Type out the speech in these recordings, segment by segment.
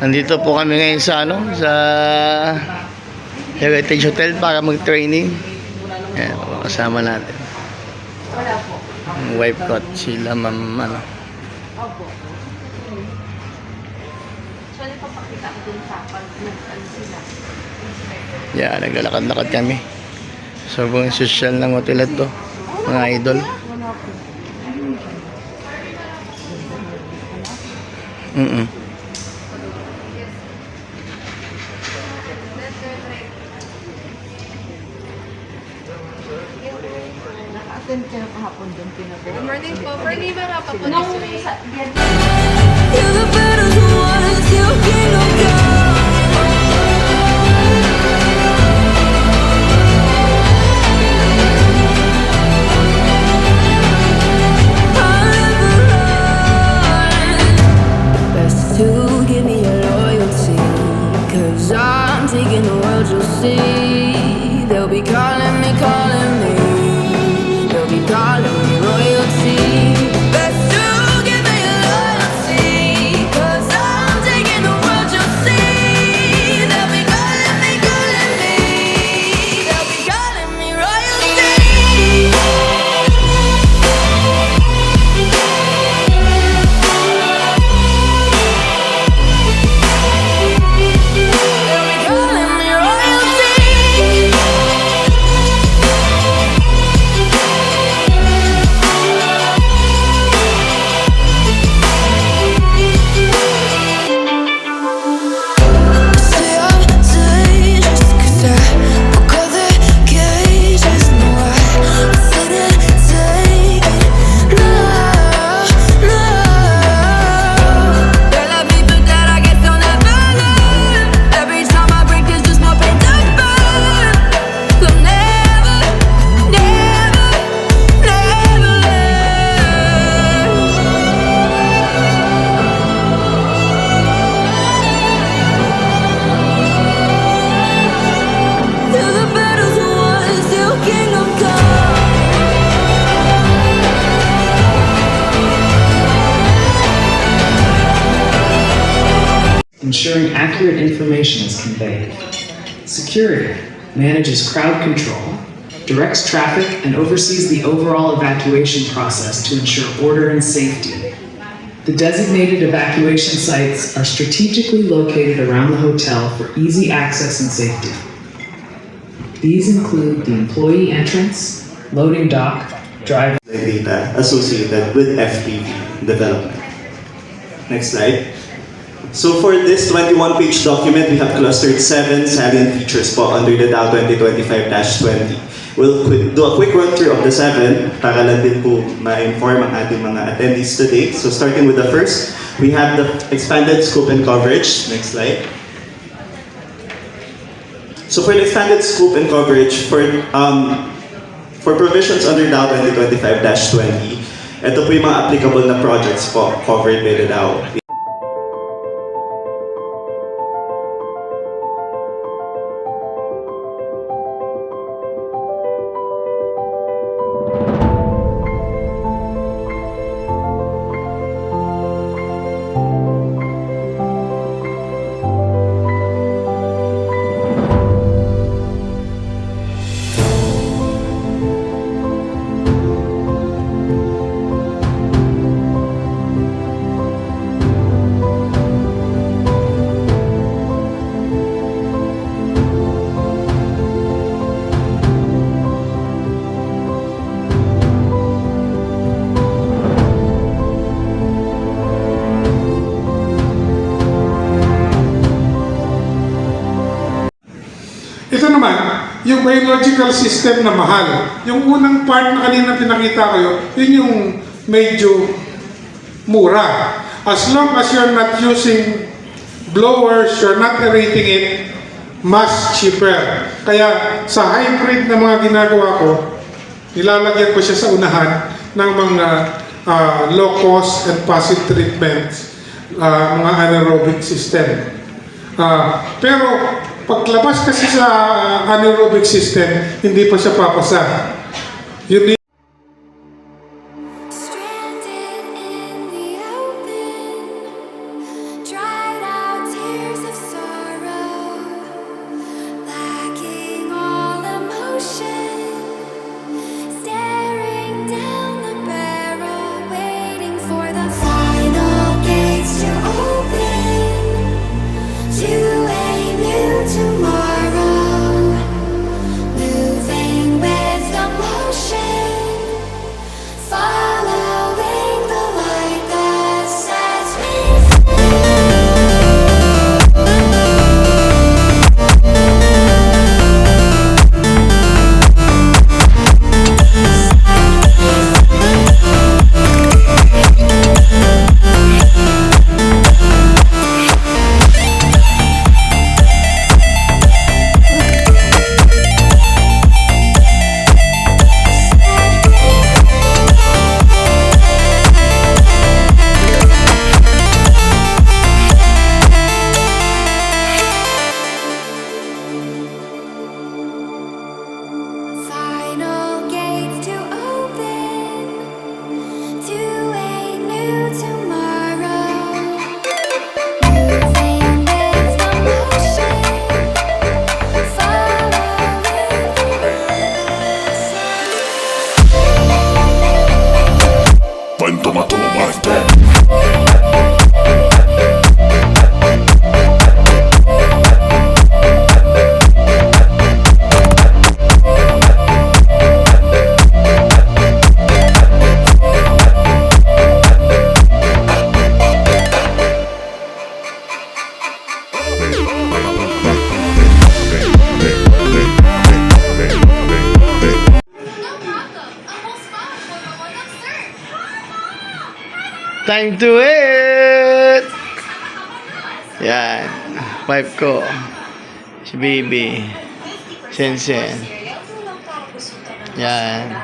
Nandito po kami ngayon sa ano, sa Heritage Hotel para mag-training. Ayan, kasama natin. Wala po. Ang wife ko at sila ma'am ano. Opo. Actually, papakita ko dun sa pag ano sila. Yeah, naglalakad-lakad kami. Sobrang social ng hotel ito. Mga idol. Wala assistant kayo kahapon doon pinabuo. Good morning po. For Lima nga po this week. You're the better one, give me your loyalty Cause I'm taking the world you'll see ensuring accurate information is conveyed. Security manages crowd control, directs traffic, and oversees the overall evacuation process to ensure order and safety. The designated evacuation sites are strategically located around the hotel for easy access and safety. These include the employee entrance, loading dock, drive associated with FPV development. Next slide. So for this 21-page document, we have clustered seven salient features po under the DAO 2025-20. We'll quick, do a quick run through of the seven para lang din po ma-inform ang ating mga attendees today. So starting with the first, we have the expanded scope and coverage. Next slide. So for the expanded scope and coverage for um, for provisions under DAO 2025-20, ito po yung mga applicable na projects po covered by the DAO. Yung biological system na mahal. Yung unang part na kanina pinakita ko yun, yun yung medyo mura. As long as you're not using blowers, you're not aerating it, mas cheaper. Kaya sa hybrid na mga ginagawa ko, nilalagyan ko siya sa unahan ng mga ah, low cost and passive treatments, ah, mga anaerobic system. Ah, pero paglabas kasi sa ah, anaerobic system, hindi pa siya papasa. Yun time to eat! Yan. Wife ko. Si Baby. Sensen. Yan.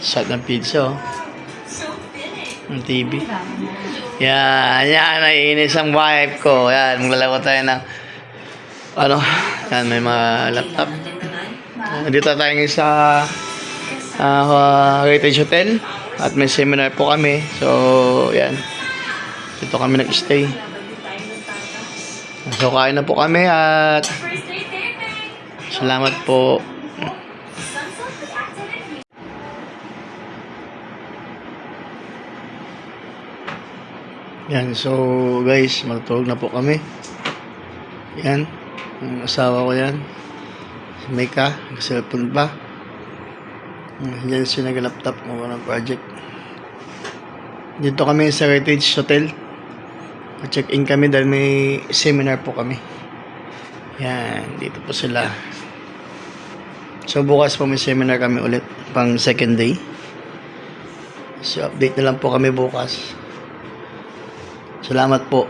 Shot ng pizza, oh. Ang TV. Yan. Yan. Naiinis ang wife ko. Yan. Maglalaro tayo ng ano. Yan. May mga laptop. Nandito tayo sa uh, Heritage Hotel. At may seminar po kami. So, yan. Dito kami nag-stay. So, kain na po kami at salamat po. Yan, so guys, matulog na po kami. Yan, ang asawa ko yan. Si Mika, nag-cellphone pa. Yan siya nag-laptop mo ng project. Dito kami sa Heritage Hotel. Check-in kami dahil may seminar po kami. Yan, dito po sila. So bukas po may seminar kami ulit pang second day. So update na lang po kami bukas. Salamat po.